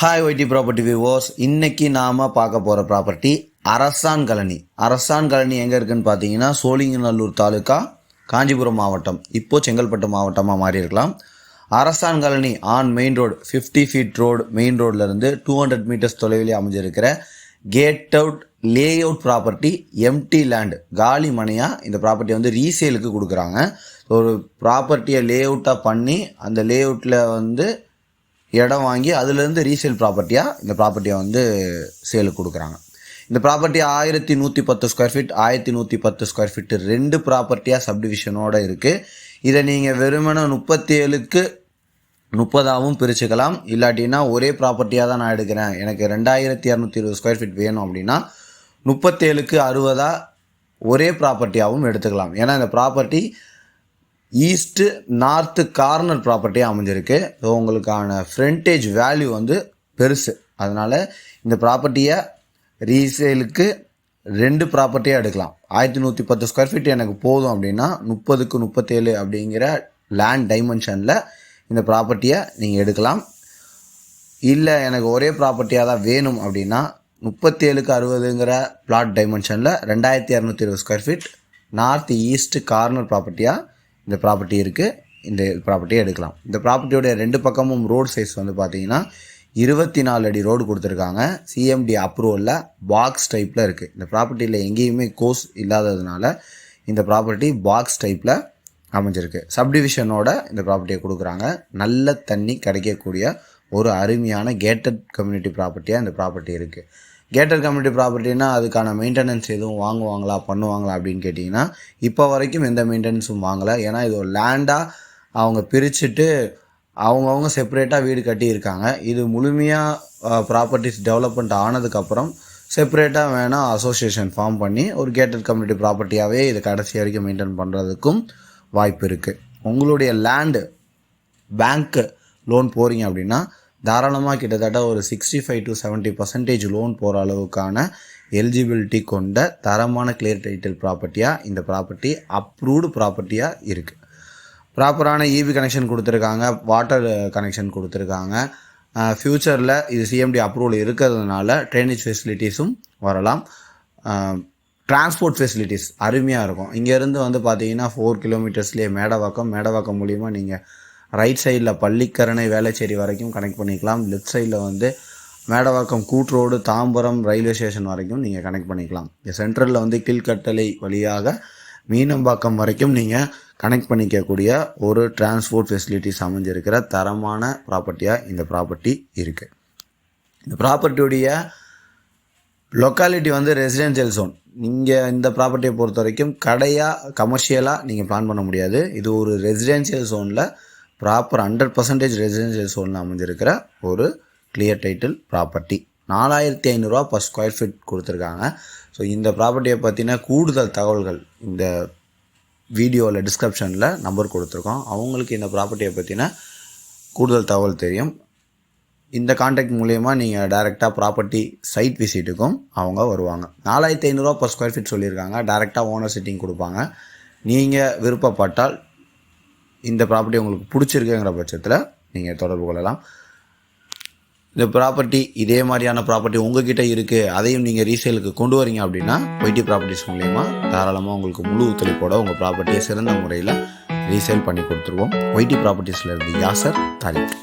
Hi YT property விவோஸ் இன்னைக்கு நாம பார்க்க போற ப்ராப்பர்ட்டி அரசான் கழனி. அரசான் கழனி எங்க இருக்குன்னு பார்த்தீங்கன்னா சோழிங்கநல்லூர் தாலுக்கா காஞ்சிபுரம் மாவட்டம். இப்போ செங்கல்பட்டு மாவட்டமாக மாறி இருக்கலாம். அரசான் கழனி on main road fifty feet road main ரோட்லேருந்து டூ ஹண்ட்ரட் மீட்டர்ஸ் தொலைவிலே அமைஞ்சிருக்கிற gate out layout property empty land காலி மனையாக இந்த ப்ராப்பர்ட்டி வந்து ரீசேலுக்கு கொடுக்குறாங்க. ஒரு ப்ராப்பர்ட்டியை லே அவுட்டாக பண்ணி அந்த லே அவுட்டில் வந்து இடம் வாங்கி அதுலேருந்து ரீசேல் ப்ராப்பர்ட்டியாக இந்த ப்ராப்பர்ட்டியை வந்து சேலுக்கு கொடுக்குறாங்க. இந்த ப்ராப்பர்ட்டி ஆயிரத்தி நூற்றி பத்து ஸ்கொயர் ஃபீட் ஆயிரத்தி நூற்றி பத்து ஸ்கொயர் ஃபீட் ரெண்டு ப்ராப்பர்ட்டியாக சப்டிவிஷனோடு இருக்குது இதை நீங்கள் வெறுமனே முப்பத்தி ஏழுக்கு முப்பதாகவும் பிரிச்சுக்கலாம். இல்லாட்டினா ஒரே ப்ராப்பர்ட்டியாக தான் நான் எடுக்கிறேன். எனக்கு ரெண்டாயிரத்தி இரநூத்தி இருபது ஸ்கொயர் ஃபீட் வேணும் அப்படின்னா முப்பத்தேழுக்கு அறுபதாக ஒரே ப்ராப்பர்ட்டியாகவும் எடுத்துக்கலாம். ஏன்னா இந்த ப்ராப்பர்ட்டி ஈஸ்ட்டு நார்த்து கார்னர் ப்ராப்பர்ட்டியாக அமைஞ்சிருக்கு. ஸோ உங்களுக்கான ஃப்ரண்டேஜ் வேல்யூ வந்து பெருசு. அதனால் இந்த ப்ராப்பர்ட்டியை ரீசேலுக்கு ரெண்டு ப்ராப்பர்ட்டியாக எடுக்கலாம். ஆயிரத்தி நூற்றி பத்து ஸ்கொயர் ஃபீட் எனக்கு போதும் அப்படின்னா முப்பதுக்கு முப்பத்தேழு அப்படிங்கிற லேண்ட் டைமென்ஷனில் இந்த ப்ராப்பர்ட்டியை நீங்கள் எடுக்கலாம். இல்லை எனக்கு ஒரே ப்ராப்பர்ட்டியாக தான் வேணும் அப்படின்னா முப்பத்தேழுக்கு அறுபதுங்கிற பிளாட் டைமென்ஷனில் ரெண்டாயிரத்தி இரநூத்தி இருபது square feet north east corner ப்ராப்பர்ட்டியாக இந்த ப்ராப்பர்ட்டி இருக்குது இந்த ப்ராப்பர்ட்டியை எடுக்கலாம். இந்த ப்ராப்பர்ட்டியோடைய ரெண்டு பக்கமும் ரோடு சைஸ் வந்து பார்த்தீங்கன்னா இருபத்தி நாலு அடி ரோடு கொடுத்துருக்காங்க. சிஎம்டி அப்ரூவலில் பாக்ஸ் டைப்பில் இருக்குது இந்த ப்ராப்பர்ட்டியில் எங்கேயுமே கோர்ஸ் இல்லாததுனால இந்த ப்ராப்பர்ட்டி பாக்ஸ் டைப்பில் அமைஞ்சிருக்கு. சப்டிவிஷனோட இந்த ப்ராப்பர்ட்டியை கொடுக்குறாங்க. நல்ல தண்ணி கிடைக்கக்கூடிய ஒரு அருமையான கேட்டட் கம்யூனிட்டி ப்ராப்பர்ட்டியாக இந்த ப்ராப்பர்ட்டி இருக்குது கேட்டர் கம்யூனிட்டி ப்ராப்பர்ட்டினா அதுக்கான மெயின்டெனன்ஸ் எதுவும் வாங்குவாங்களா பண்ணுவாங்களா அப்படின்னு கேட்டிங்கன்னா இப்போ வரைக்கும் எந்த மெயின்டெனன்ஸும் வாங்கலை. ஏன்னா இது ஒரு லேண்டாக அவங்க பிரிச்சுட்டு அவங்கவுங்க செப்பரேட்டாக வீடு கட்டியிருக்காங்க. இது முழுமையாக ப்ராப்பர்ட்டிஸ் டெவலப்மெண்ட் ஆனதுக்கப்புறம் செப்பரேட்டாக வேணால் அசோசியேஷன் ஃபார்ம் பண்ணி ஒரு கேட்டட் கம்யூனிட்டி ப்ராப்பர்ட்டியாகவே இது கடைசி வரைக்கும் மெயின்டைன் பண்ணுறதுக்கும் வாய்ப்பு இருக்குது உங்களுடைய லேண்டு பேங்க்கு லோன் போகிறீங்க அப்படின்னா தாராளமாக கிட்டத்தட்ட ஒரு sixty five to seventy percentage loan போகிற அளவுக்கான எலிஜிபிலிட்டி கொண்ட தரமான கிளியர் டைட்டில் ப்ராப்பர்ட்டியாக இந்த ப்ராப்பர்ட்டி அப்ரூவ்டு ப்ராப்பர்ட்டியாக இருக்குது ப்ராப்பரான ஈவி கனெக்ஷன் கொடுத்துருக்காங்க வாட்டர் கனெக்ஷன் கொடுத்துருக்காங்க. ஃப்யூச்சரில் இது சிஎம்டி அப்ரூவல் இருக்கிறதுனால ட்ரைனேஜ் ஃபெசிலிட்டிஸும் வரலாம். டிரான்ஸ்போர்ட் ஃபெசிலிட்டிஸ் அருமையாக இருக்கும். இங்கேருந்து வந்து பார்த்தீங்கன்னா ஃபோர் கிலோமீட்டர்ஸ்லேயே மேடவாக்கம் மேடவாக்கம் மூலிமா நீங்கள் ரைட் சைடில் பள்ளிக்கரணை வேளச்சேரி வரைக்கும் கனெக்ட் பண்ணிக்கலாம். லெஃப்ட் சைடில் வந்து மேடவாக்கம் கூட்ரோடு தாம்பரம் ரயில்வே ஸ்டேஷன் வரைக்கும் நீங்கள் கனெக்ட் பண்ணிக்கலாம். இந்த சென்ட்ரலில் வந்து கீழ்கட்டளை வழியாக மீனம்பாக்கம் வரைக்கும் நீங்கள் கனெக்ட் பண்ணிக்கக்கூடிய ஒரு டிரான்ஸ்போர்ட் ஃபெசிலிட்டிஸ் அமைஞ்சிருக்கிற தரமான ப்ராப்பர்ட்டியாக இந்த ப்ராப்பர்ட்டி இருக்குது இந்த ப்ராப்பர்ட்டியுடைய லொக்காலிட்டி வந்து ரெசிடென்ஷியல் ஜோன் நீங்கள் இந்த ப்ராப்பர்ட்டியை பொறுத்த வரைக்கும் கடையாக கமர்ஷியலாக நீங்கள் பிளான் பண்ண முடியாது. இது ஒரு ரெசிடென்ஷியல் ஜோனில் ப்ராப்பர் ஹண்ட்ரட் பர்சன்டேஜ் ரெசிடென்ஷியல் சோனில் அமைஞ்சிருக்கிற ஒரு கிளியர் டைட்டில் ப்ராப்பர்ட்டி நாலாயிரத்தி ஐநூறுரூவா பர் ஸ்கொயர் ஃபீட் கொடுத்துருக்காங்க. ஸோ இந்த ப்ராப்பர்ட்டியை பற்றின கூடுதல் தகவல்கள் இந்த வீடியோவில் டிஸ்கிரிப்ஷனில் நம்பர் கொடுத்துருக்கோம். அவங்களுக்கு இந்த ப்ராப்பர்ட்டியை பற்றின கூடுதல் தகவல் தெரியும். இந்த காண்டாக்ட் மூலயமா நீங்கள் டைரெக்டாக ப்ராப்பர்ட்டி சைட் விசிட்டுக்கும் அவங்க வருவாங்க. நாலாயிரத்தி ஐநூறுரூவா பர் ஸ்கொயர் ஃபீட் சொல்லியிருக்காங்க. டேரெக்டாக ஓனர் சிட்டிங் கொடுப்பாங்க. நீங்கள் விருப்பப்பட்டால் இந்த ப்ராப்பர்ட்டி உங்களுக்கு பிடிச்சிருக்குங்கிற பட்சத்தில் நீங்கள் தொடர்பு கொள்ளலாம். இந்த ப்ராப்பர்ட்டி இதே மாதிரியான ப்ராப்பர்ட்டி உங்ககிட்ட இருக்குது அதையும் நீங்கள் ரீசேலுக்கு கொண்டு வரீங்க அப்படின்னா ஒய்டி ப்ராப்பர்ட்டிஸ் மூலயமா தாராளமாக உங்களுக்கு முழு ஒத்துழைப்போட உங்கள் ப்ராப்பர்ட்டியை சிறந்த முறையில் ரீசேல் பண்ணி கொடுத்துருவோம். ஒய்டி ப்ராப்பர்ட்டிஸில் இருந்து யாசர் தாரிக்.